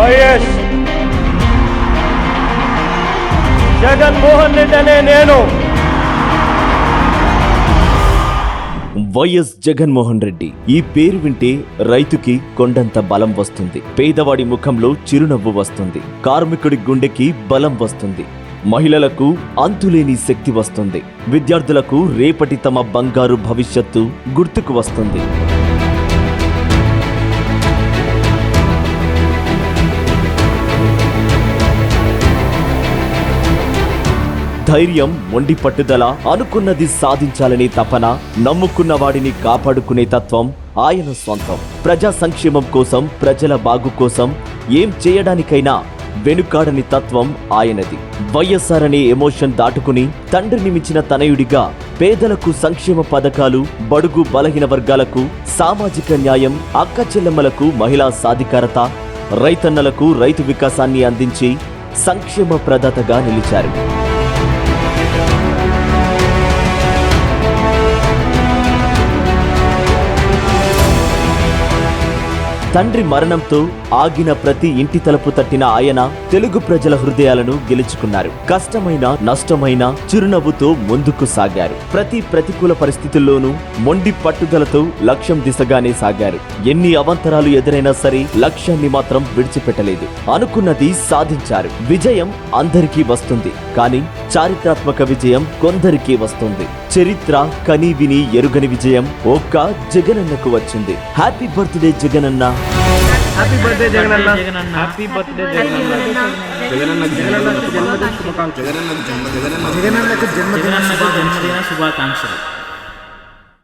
YS Jaganmohan Reddy అనే నేను. YS Jaganmohan Reddy. ఈ పేరు వింటే రైతుకి కొండంత బలం వస్తుంది. పేదవాడి ముఖంలో చిరునవ్వు వస్తుంది. కార్మికుడి గుండెకి బలం వస్తుంది. మహిళలకు అంతులేని శక్తి వస్తుంది. విద్యార్థులకు రేపటి తమ బంగారు భవిష్యత్తు గుర్తుకు వస్తుంది. ధైర్యం మొండి పట్టుదల అనుకున్నది సాధించాలనే తపన నమ్ముకున్న వాడిని కాపాడుకునే తత్వం ఆయన సొంతం ప్రజా సంక్షేమం కోసం ప్రజల బాగు కోసం ఏం చేయడానికైనా వెనుకాడని తత్వం ఆయనది. వైఎస్ఆర్ అనే ఎమోషన్ దాటుకుని తండ్రిని మించిన తనయుడిగా పేదలకు సంక్షేమ పథకాలు బడుగు బలహీన వర్గాలకు సామాజిక న్యాయం అక్క చెల్లెమ్మలకు మహిళా సాధికారత రైతన్నలకు రైతు వికాసాన్ని అందించి సంక్షేమ ప్రదాతగా నిలిచారు. తండ్రి మరణంతో ఆగిన ప్రతి ఇంటి తలుపు తట్టిన ఆయన తెలుగు ప్రజల హృదయాలను గెలుచుకున్నారు. కష్టమైన నష్టమైన చిరునవ్వుతో ముందుకు సాగారు. ప్రతి ప్రతికూల పరిస్థితుల్లోనూ మొండి పట్టుదలతో లక్ష్యం దిశగానే సాగారు. ఎన్ని అవంతరాలు ఎదురైనా సరే లక్ష్యాన్ని మాత్రం విడిచిపెట్టలేదు. అనుకున్నది సాధించారు. విజయం అందరికీ వస్తుంది. కానీ చారిత్రాత్మక విజయం కొందరికీ వస్తుంది. చరిత్ర కని విని ఎరుగని విజయం ఒక్క జగనన్నకు వచ్చింది. Happy birthday Jaganna. Happy birthday Jaganna. జగనన్నకు జన్మదిన శుభాకాంక్షలు.